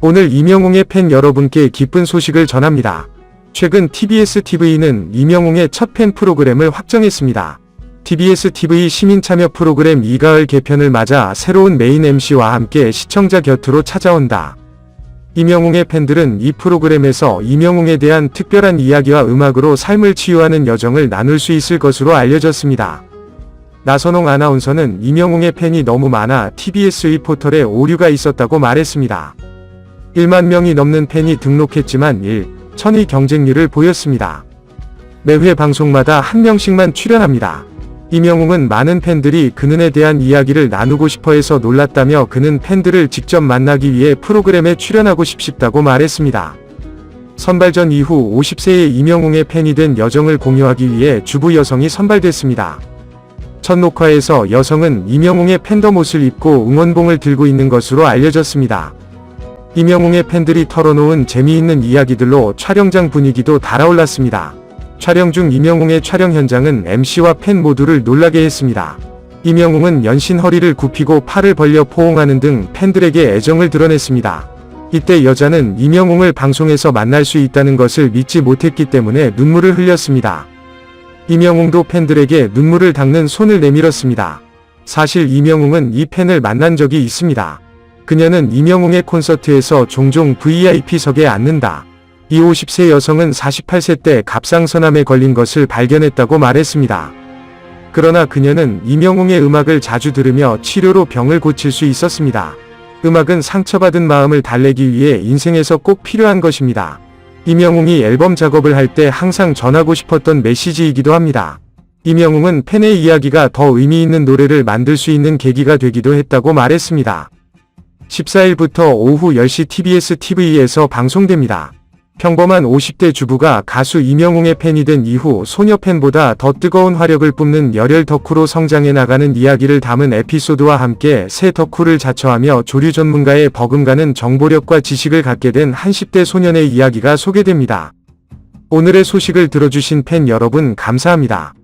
오늘 이명웅의 팬 여러분께 기쁜 소식을 전합니다. 최근 TBS TV는 이명웅의 첫 팬 프로그램을 확정했습니다. TBS TV 시민 참여 프로그램 이가을 개편을 맞아 새로운 메인 MC와 함께 시청자 곁으로 찾아온다. 이명웅의 팬들은 이 프로그램에서 이명웅에 대한 특별한 이야기와 음악으로 삶을 치유하는 여정을 나눌 수 있을 것으로 알려졌습니다. 나선홍 아나운서는 이명웅의 팬이 너무 많아 TBS의 포털에 오류가 있었다고 말했습니다. 1만 명이 넘는 팬이 등록했지만 1, 1000의 경쟁률을 보였습니다. 매회 방송마다 한 명씩만 출연합니다. 이명웅은 많은 팬들이 그는에 대한 이야기를 나누고 싶어 해서 놀랐다며 그는 팬들을 직접 만나기 위해 프로그램에 출연하고 싶다고 말했습니다. 선발전 이후 50세의 이명웅의 팬이 된 여정을 공유하기 위해 주부 여성이 선발됐습니다. 첫 녹화에서 여성은 이명웅의 팬덤 옷을 입고 응원봉을 들고 있는 것으로 알려졌습니다. 이명웅의 팬들이 털어놓은 재미있는 이야기들로 촬영장 분위기도 달아올랐습니다. 촬영 중 이명웅의 촬영 현장은 MC와 팬 모두를 놀라게 했습니다. 이명웅은 연신 허리를 굽히고 팔을 벌려 포옹하는 등 팬들에게 애정을 드러냈습니다. 이때 여자는 이명웅을 방송에서 만날 수 있다는 것을 믿지 못했기 때문에 눈물을 흘렸습니다. 이명웅도 팬들에게 눈물을 닦는 손을 내밀었습니다. 사실 이명웅은 이 팬을 만난 적이 있습니다. 그녀는 이명웅의 콘서트에서 종종 VIP석에 앉는다. 이 50세 여성은 48세 때 갑상선암에 걸린 것을 발견했다고 말했습니다. 그러나 그녀는 이명웅의 음악을 자주 들으며 치료로 병을 고칠 수 있었습니다. 음악은 상처받은 마음을 달래기 위해 인생에서 꼭 필요한 것입니다. 이명웅이 앨범 작업을 할 때 항상 전하고 싶었던 메시지이기도 합니다. 이명웅은 팬의 이야기가 더 의미 있는 노래를 만들 수 있는 계기가 되기도 했다고 말했습니다. 14일부터 오후 10시 TBS TV에서 방송됩니다. 평범한 50대 주부가 가수 이명웅의 팬이 된 이후 소녀 팬보다 더 뜨거운 화력을 뿜는 열혈 덕후로 성장해 나가는 이야기를 담은 에피소드와 함께 새 덕후를 자처하며 조류 전문가의 버금가는 정보력과 지식을 갖게 된 한 10대 소년의 이야기가 소개됩니다. 오늘의 소식을 들어주신 팬 여러분 감사합니다.